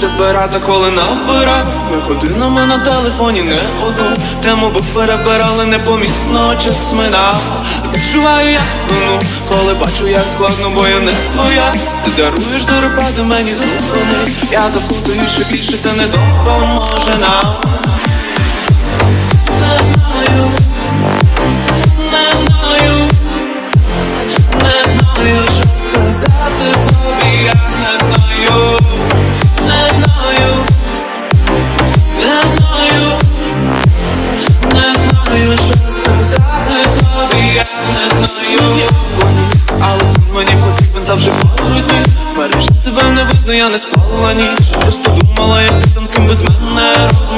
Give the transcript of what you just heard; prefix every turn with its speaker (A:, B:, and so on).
A: де та коли набира. Ми годинами на телефоні не одну Тему б перебирали непомітно час минав Відчуваю я вину, коли бачу, як складно, бо я не твоя. Ти даруєш зоропади мені зупини Я запутаю, що більше це не допоможе нам та вже потрібний Мережі тебе не видно, я не спала ніч. Просто думала, як ти